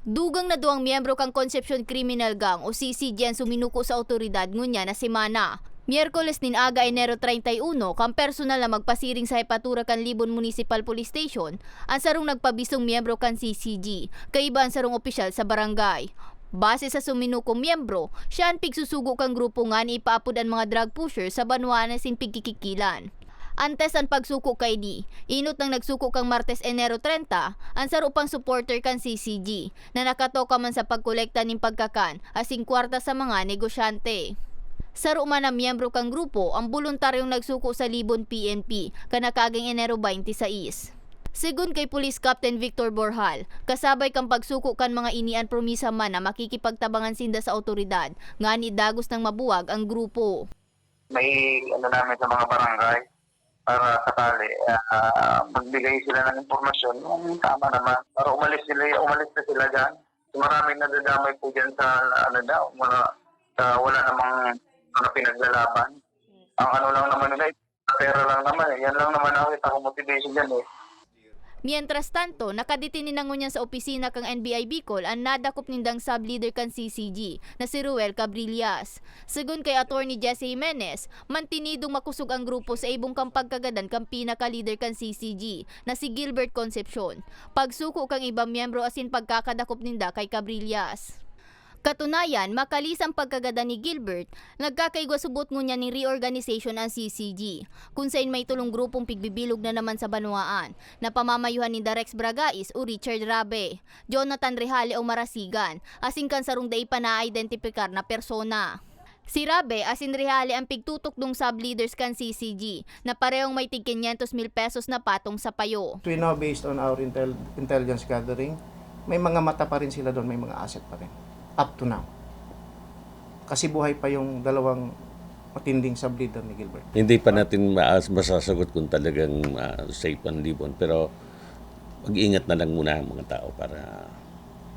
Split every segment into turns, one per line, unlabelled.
Dugang na duang miyembro kang Concepcion Criminal Gang o CCG ang suminuko sa otoridad ngunya na si Mana. Miyerkules nin aga Enero 31, kang personal na magpasiring sa Hepatura kan Libon Municipal Police Station, ang sarong nagpabisong miyembro kan CCG, kaiba ang sarong opisyal sa barangay. Base sa suminukong miyembro, siya ang pigsusugo kang grupo nga ni ipaapod ang mga drug pusher sa banwa na sin pigkikikilan. Antes ang pagsuko kay di, inot nang nagsuko kang Martes Enero 30, ang saro pang supporter kan CCG na nakatoka man sa pagkolekta ning pagkakan asing kwarta sa mga negosyante. Saro man ang miyembro kang grupo ang voluntaryong nagsuko sa Libon PNP kanakaging Enero 26. Sigun kay Police Captain Victor Borhal, kasabay kang pagsuko kan mga inian promisa man na makikipagtabangan sinda sa otoridad, nga ni dagos ng mabuwag ang grupo.
may ano namin sa mga barangay para sakali ah, magbigay sila ng impormasyon. Yung tama naman. Para umalis sila umalis na sila dyan. Maraming nadadamay po dyan sa ano daw mga sa wala namang mga pinaglalaban. Ang ano lang naman nila pera lang naman eh. yan lang naman ang kita ko motivation dyan eh
Mientras tanto, nakadetini na ngunyan sa opisina kang NBI Bicol ang nadakop nindang sub-leader kan CCG na si Ruel Cabrillas. Sigun kay attorney Jesse Jimenez, mantinidong makusog ang grupo sa ibong kang pagkagadan kang pinaka-leader kan CCG na si Gilbert Concepcion. Pagsuko kang ibang miyembro asin pagkakadakop ninda kay Cabrillas. Katunayan, makalis ang pagkagada ni Gilbert, nagkakaigwa subot ngunya ni reorganization ang CCG, kung saan may tulong grupong pigbibilog na naman sa Banuaan, na pamamayuhan ni Darex Bragais o Richard Rabe, Jonathan Rehale o Marasigan, asing kan sarong day pa na-identifikar na persona. Si Rabe asin Rehale ang pigtutok ng sub-leaders kan CCG na parehong may tig 500 mil pesos na patong sa payo.
We know based on our intel- intelligence gathering, may mga mata pa rin sila doon, may mga asset pa rin. Up to now. Kasi buhay pa yung dalawang matinding sub-leader ni Gilbert.
Hindi pa natin maas masasagot kung talagang ah, safe ang libon. Pero mag-ingat na lang muna ang mga tao para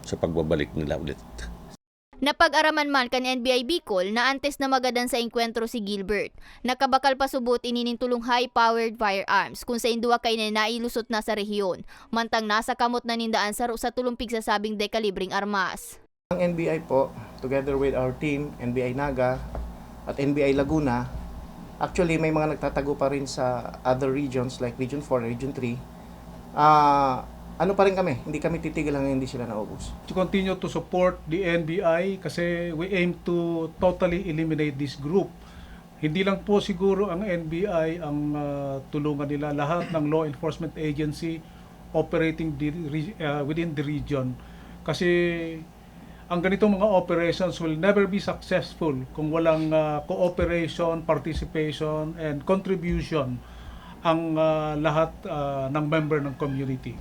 sa pagbabalik nila ulit.
Napag-araman man kan NBI Bicol na antes na magadan sa enkwentro si Gilbert. Nakabakal pa subot inining tulong high-powered firearms kung sa induwa kay na nailusot na sa rehiyon. Mantang nasa kamot na nindaan sa tulumpig sa sabing dekalibring armas.
Ang NBI po, together with our team, NBI Naga at NBI Laguna, actually may mga nagtatago pa rin sa other regions like Region 4, Region 3. Ah, ano pa rin kami, hindi kami titigil hanggang hindi sila naubos.
to continue to support the NBI kasi we aim to totally eliminate this group. Hindi lang po siguro ang NBI ang ah, tulungan nila lahat ng law enforcement agency operating the, ah, within the region kasi ang ganitong mga operations will never be successful kung walang ah, cooperation, participation and contribution ang ah, lahat ah, ng member ng community.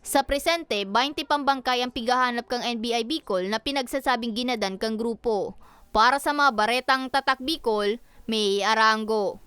Sa presente, 20 pambangkay ang pigahanap kang NBI Bicol na pinagsasabing ginadan kang grupo. Para sa mga baretang tatak Bicol, may Arango.